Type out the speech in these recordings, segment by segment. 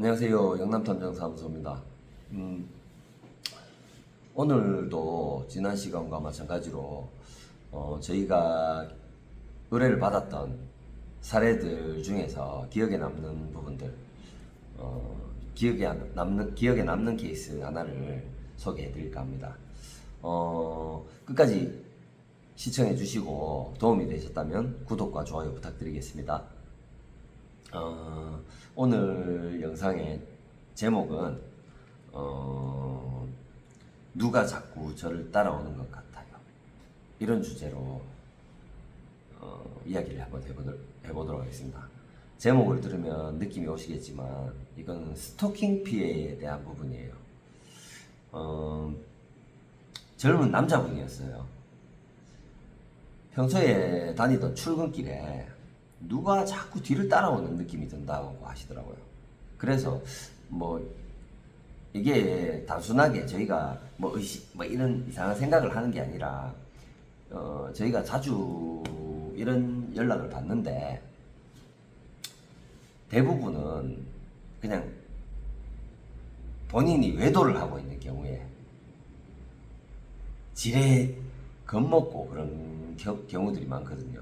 안녕하세요. 영남탐정사무소입니다. 음, 오늘도 지난 시간과 마찬가지로 어, 저희가 의뢰를 받았던 사례들 중에서 기억에 남는 부분들, 어, 기억에 안- 남는 기억에 남는 케이스 하나를 소개해드릴까 합니다. 어, 끝까지 시청해주시고 도움이 되셨다면 구독과 좋아요 부탁드리겠습니다. 어, 오늘 영상의 제목은 어, 누가 자꾸 저를 따라오는 것 같아요. 이런 주제로 어, 이야기를 한번 해보도록, 해보도 록 하겠습니다. 제목을 들으면 느낌이 오시겠지만 이건 스토킹 피해에 대한 부분이에요. 어, 젊은 남자분이었어요. 평소에 다니던 출근길에 누가 자꾸 뒤를 따라오는 느낌이 든다고 하시더라고요. 그래서 뭐 이게 단순하게 저희가 뭐 의식 뭐 이런 이상한 생각을 하는 게 아니라 어 저희가 자주 이런 연락을 받는데 대부분은 그냥 본인이 외도를 하고 있는 경우에 지레 겁먹고 그런 겨- 경우들이 많거든요.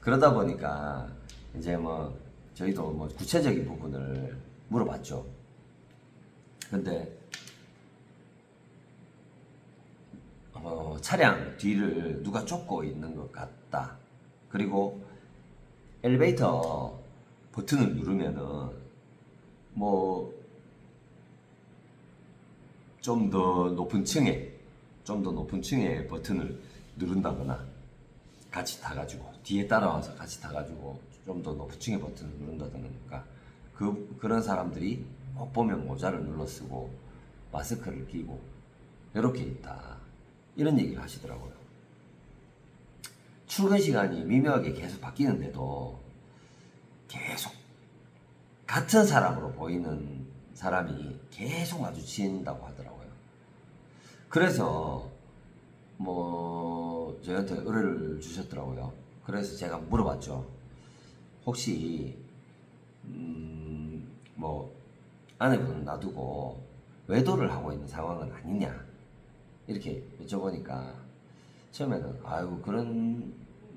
그러다 보니까 이제 뭐 저희도 뭐 구체적인 부분을 물어봤죠. 근데 어, 차량 뒤를 누가 쫓고 있는 것 같다. 그리고 엘리베이터 버튼을 누르면은 뭐 좀 더 높은 층에 좀 더 높은 층에 버튼을 누른다거나 같이 타가지고 뒤에 따라와서 같이 타가지고 좀 더 높은 층의 버튼을 누른다든가 그 그런 사람들이 꼭 보면 모자를 눌러 쓰고 마스크를 끼고 이렇게 있다 이런 얘기를 하시더라고요. 출근 시간이 미묘하게 계속 바뀌는데도 계속 같은 사람으로 보이는 사람이 계속 마주친다고 하더라고요. 그래서 뭐 저희한테 의뢰를 주셨더라고요. 그래서 제가 물어봤죠. 혹시 음 뭐 아내분을 놔두고 외도를 하고 있는 상황은 아니냐 이렇게 여쭤보니까 처음에는 아유 그런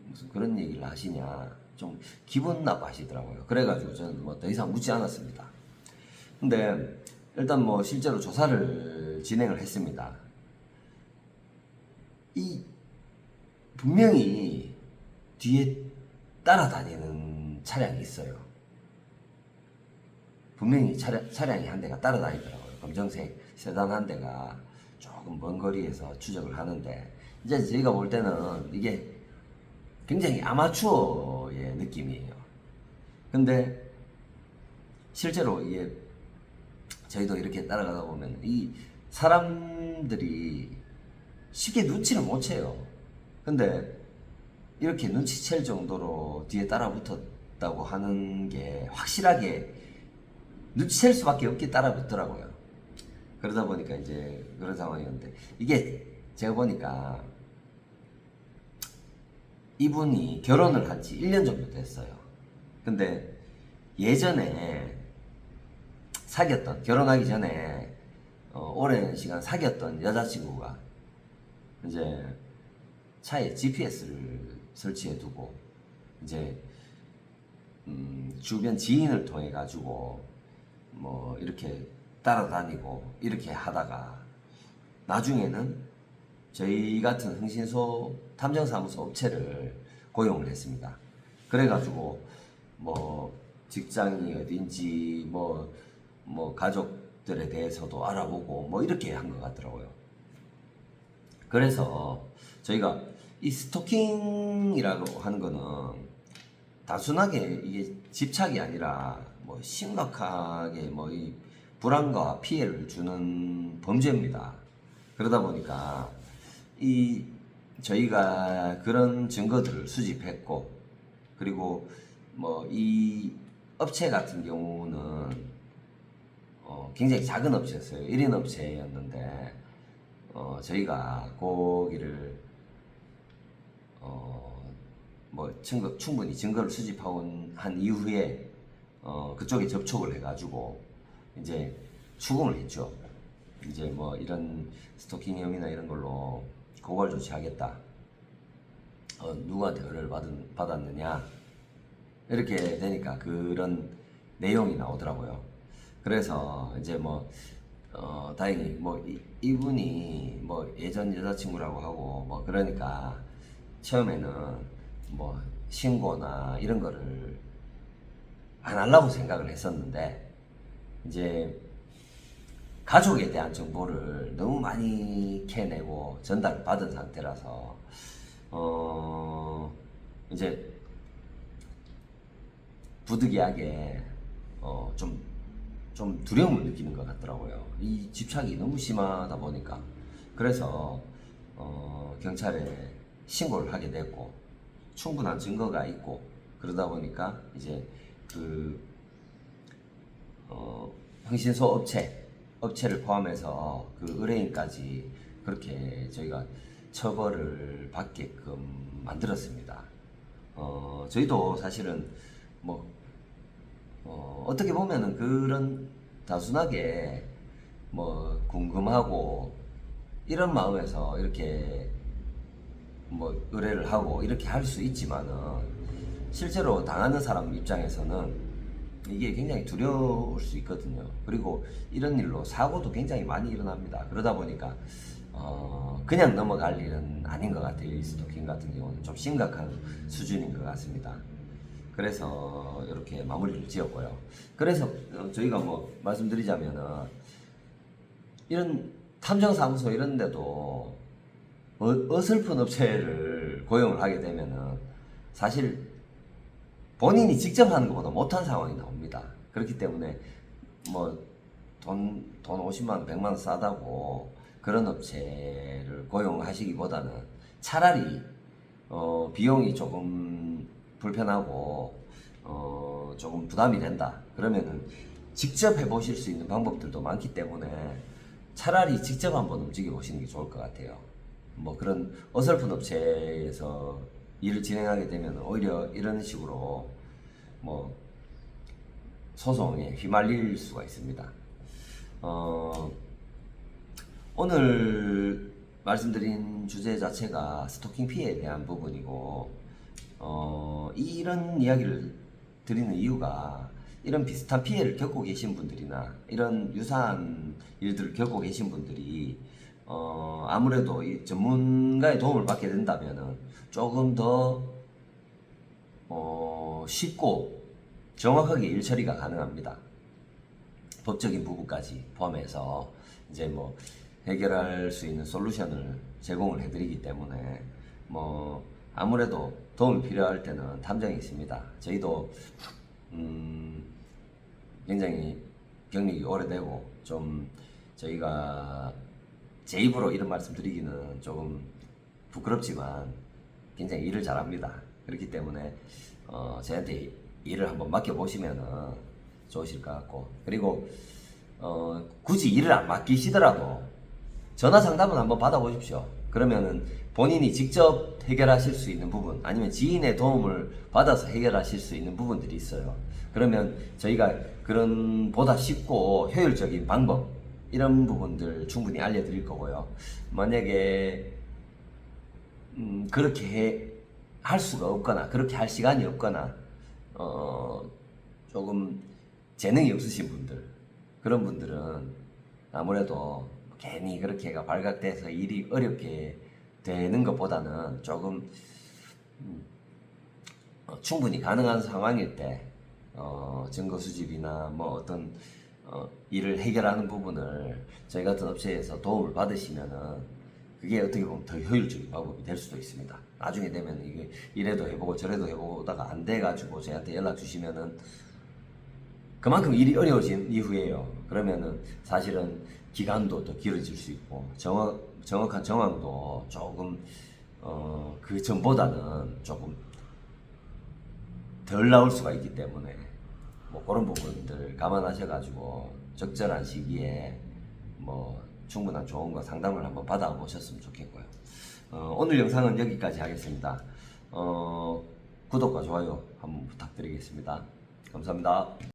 무슨 그런 얘기를 하시냐 좀 기분 나빠하시더라고요. 그래가지고 저는 뭐 더 이상 묻지 않았습니다. 근데 일단 뭐 실제로 조사를 진행을 했습니다. 이 분명히 뒤에 따라다니는 차량이 있어요. 분명히 차량, 차량이 한 대가 따라다니더라고요. 검정색 세단 한 대가 조금 먼 거리에서 추적을 하는데 이제 저희가 볼 때는 이게 굉장히 아마추어의 느낌이에요. 근데 실제로 이게 저희도 이렇게 따라가다 보면 이 사람들이 쉽게 눈치를 못 채요. 근데 이렇게 눈치챌 정도로 뒤에 따라 붙었다고 하는 게 확실하게 눈치챌 수밖에 없게 따라 붙더라고요. 그러다 보니까 이제 그런 상황이었는데 이게 제가 보니까 이분이 결혼을 한 지 1년 정도 됐어요. 근데 예전에 사귀었던, 결혼하기 전에 어, 오랜 시간 사귀었던 여자친구가 이제 차에 GPS를 설치해 두고 이제 음, 주변 지인을 통해 가지고 뭐 이렇게 따라다니고 이렇게 하다가 나중에는 저희 같은 흥신소 탐정사무소 업체를 고용을 했습니다. 그래가지고 뭐 직장이 어딘지 뭐, 뭐 가족들에 대해서도 알아보고 뭐 이렇게 한 것 같더라고요. 그래서 저희가 이 스토킹이라고 하는 거는 단순하게 이게 집착이 아니라 뭐 심각하게 뭐 이 불안과 피해를 주는 범죄입니다. 그러다 보니까 이 저희가 그런 증거들을 수집했고 그리고 뭐 이 업체 같은 경우는 어 굉장히 작은 업체였어요. 1인 업체였는데 어 저희가 거기를 어 뭐 증거 충분히 증거를 수집하고 한 이후에 어 그쪽에 접촉을 해가지고 이제 추궁을 했죠. 이제 뭐 이런 스토킹 혐의나 이런 걸로 고발 조치하겠다. 어, 누구한테 의뢰를 받은, 받았느냐 이렇게 되니까 그런 내용이 나오더라고요. 그래서 이제 뭐 어, 다행히 뭐 이, 이분이 뭐 예전 여자친구라고 하고 뭐 그러니까 처음에는 뭐 신고나 이런 거를 안 하려고 생각을 했었는데 이제 가족에 대한 정보를 너무 많이 캐내고 전달 받은 상태라서 어 이제 부득이하게 어좀 좀 두려움을 느끼는 것 같더라고요. 이 집착이 너무 심하다 보니까 그래서 어 경찰에 신고를 하게 됐고 충분한 증거가 있고 그러다 보니까 이제 그 어, 흥신소 업체, 업체를 포함해서 그 의뢰인까지 그렇게 저희가 처벌을 받게끔 만들었습니다. 어, 저희도 사실은 뭐, 어, 어떻게 보면은 그런 단순하게 뭐 궁금하고 이런 마음에서 이렇게 뭐 의뢰를 하고 이렇게 할 수 있지만은 실제로 당하는 사람 입장에서는 이게 굉장히 두려울 수 있거든요. 그리고 이런 일로 사고도 굉장히 많이 일어납니다. 그러다 보니까 어, 그냥 넘어갈 일은 아닌 것 같아요. 이 스토킹 같은 경우는 좀 심각한 수준인 것 같습니다. 그래서 이렇게 마무리를 지었고요. 그래서 어, 저희가 뭐 말씀드리자면은 이런 탐정사무소 이런 데도 어, 어설픈 업체를 고용을 하게 되면은 사실 본인이 직접 하는 것보다 못한 상황이 나옵니다. 그렇기 때문에 뭐 돈, 돈 50만 원, 100만 원 싸다고 그런 업체를 고용하시기보다는 차라리 어, 비용이 조금 불편하고 어, 조금 부담이 된다. 그러면은 직접 해보실 수 있는 방법들도 많기 때문에 차라리 직접 한번 움직여 보시는 게 좋을 것 같아요. 뭐 그런 어설픈 업체에서 일을 진행하게 되면 오히려 이런 식으로 뭐 소송에 휘말릴 수가 있습니다. 어, 오늘 말씀드린 주제 자체가 스토킹 피해에 대한 부분이고 어, 이런 이야기를 드리는 이유가 이런 비슷한 피해를 겪고 계신 분들이나 이런 유사한 일들을 겪고 계신 분들이 어, 아무래도 이 전문가의 도움을 받게 된다면은 조금 더 어, 쉽고 정확하게 일 처리가 가능합니다. 법적인 부분까지 포함해서 이제 뭐 해결할 수 있는 솔루션을 제공을 해드리기 때문에 뭐 아무래도 도움이 필요할 때는 탐정이 있습니다. 저희도 음 굉장히 경력이 오래되고 좀 저희가 제 입으로 이런 말씀 드리기는 조금 부끄럽지만 굉장히 일을 잘합니다. 그렇기 때문에 어, 저한테 일을 한번 맡겨보시면은 좋으실 것 같고 그리고 어, 굳이 일을 안 맡기시더라도 전화 상담은 한번 받아보십시오. 그러면은 본인이 직접 해결하실 수 있는 부분 아니면 지인의 도움을 받아서 해결하실 수 있는 부분들이 있어요. 그러면 저희가 그런 보다 쉽고 효율적인 방법 이런 부분들 충분히 알려드릴 거고요. 만약에 음, 그렇게 해- 할 수가 없거나 그렇게 할 시간이 없거나 어, 조금 재능이 없으신 분들 그런 분들은 아무래도 괜히 그렇게가 발각돼서 일이 어렵게 되는 것보다는 조금 음, 어, 충분히 가능한 상황일 때 어, 증거 수집이나 뭐 어떤 어, 일을 해결하는 부분을 저희 같은 업체에서 도움을 받으시면은 그게 어떻게 보면 더 효율적인 방법이 될 수도 있습니다. 나중에 되면 이게 이래도 해보고 저래도 해보다가 안 돼가지고 저희한테 연락 주시면은 그만큼 일이 어려워진 이후에요. 그러면은 사실은 기간도 더 길어질 수 있고 정확 정확한 정황도 조금 어, 그 전보다는 조금 덜 나올 수가 있기 때문에 뭐 그런 부분들 감안하셔가지고 적절한 시기에 뭐 충분한 조언과 상담을 한번 받아보셨으면 좋겠고요. 어, 오늘 영상은 여기까지 하겠습니다. 어, 구독과 좋아요 한번 부탁드리겠습니다. 감사합니다.